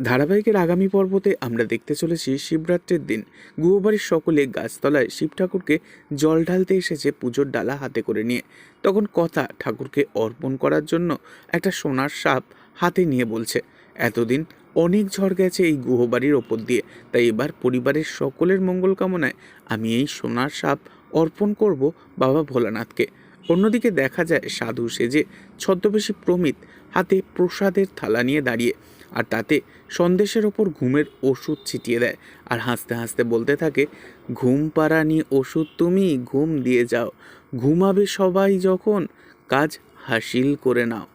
ধারাবাহিকের আগামী পর্বতে আমরা দেখতে চলেছি শিবরাত্রির দিন। গুহবাড়ির সকলে গাছতলায় শিব ঠাকুরকে জল ঢালতে এসেছে পুজোর ডালা হাতে করে নিয়ে। তখন কথা ঠাকুরকে অর্পণ করার জন্য একটা সোনার সাপ হাতে নিয়ে বলছে, এতদিন অনেক ঝড় গেছে এই গুহবাড়ির ওপর দিয়ে, তাই এবার পরিবারের সকলের মঙ্গল কামনায় আমি এই সোনার সাপ অর্পণ করব বাবা ভোলানাথকে। অন্যদিকে দেখা যায় সাধু সেজে ছদ্মবেশী প্রমিত হাতে প্রসাদের থালা নিয়ে দাঁড়িয়ে আর তাতে সন্দেশের ওপর ঘুমের ওষুধ ছিটিয়ে দেয়। আর হাসতে হাসতে বলতে থাকে, ঘুম পাড়ানি ওষুধ তুমি, ঘুম দিয়ে যাও। ঘুমাবে সবাই যখন, কাজ হাসিল করে নাও।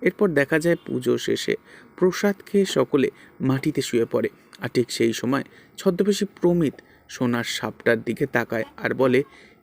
এরপর দেখা যায় পুজো শেষে প্রসাদ খেয়ে সকলে মাটিতে শুয়ে পড়ে। আর ঠিক সেই সময় ছদ্মবেশী প্রমিত সোনার সাপটার দিকে তাকায় আর বলে,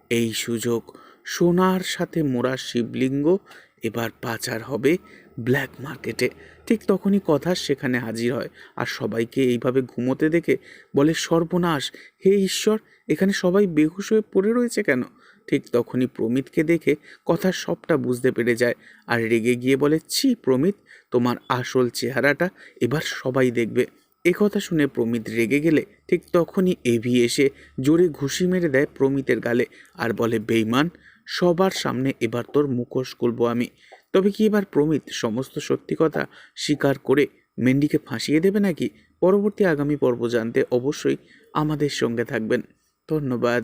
এই সুযোগ, সোনার সাথে মোড়া শিবলিঙ্গ এবার পাচার হবে ব্ল্যাক মার্কেটে। ঠিক তখনই কথা সেখানে হাজির হয়। আর সবাইকে এইভাবে ঘুমোতে দেখে বলে, সর্বনাশ, হে ঈশ্বর, এখানে সবাই বেহুশ হয়ে পড়ে রয়েছে কেন? ঠিক তখনই প্রমিতকে দেখে কথা সবটা বুঝতে পেরে যায় আর রেগে গিয়ে বলে, ছি প্রমিত, তোমার আসল চেহারাটা এবার সবাই দেখবে। এ কথা শুনে প্রমিত রেগে গেলে ঠিক তখনই এভি এসে জোরে ঘুষি মেরে দেয় প্রমিতের গালে আর বলে বেইমান সবার সামনে এবার তোর মুখোশ খুলবো আমি। তবে কি এবার প্রমিত সমস্ত সত্যি কথা স্বীকার করে মেন্ডিকে ফাঁসিয়ে দেবে নাকি? পরবর্তী আগামী পর্ব জানতে অবশ্যই আমাদের সঙ্গে থাকবেন। ধন্যবাদ।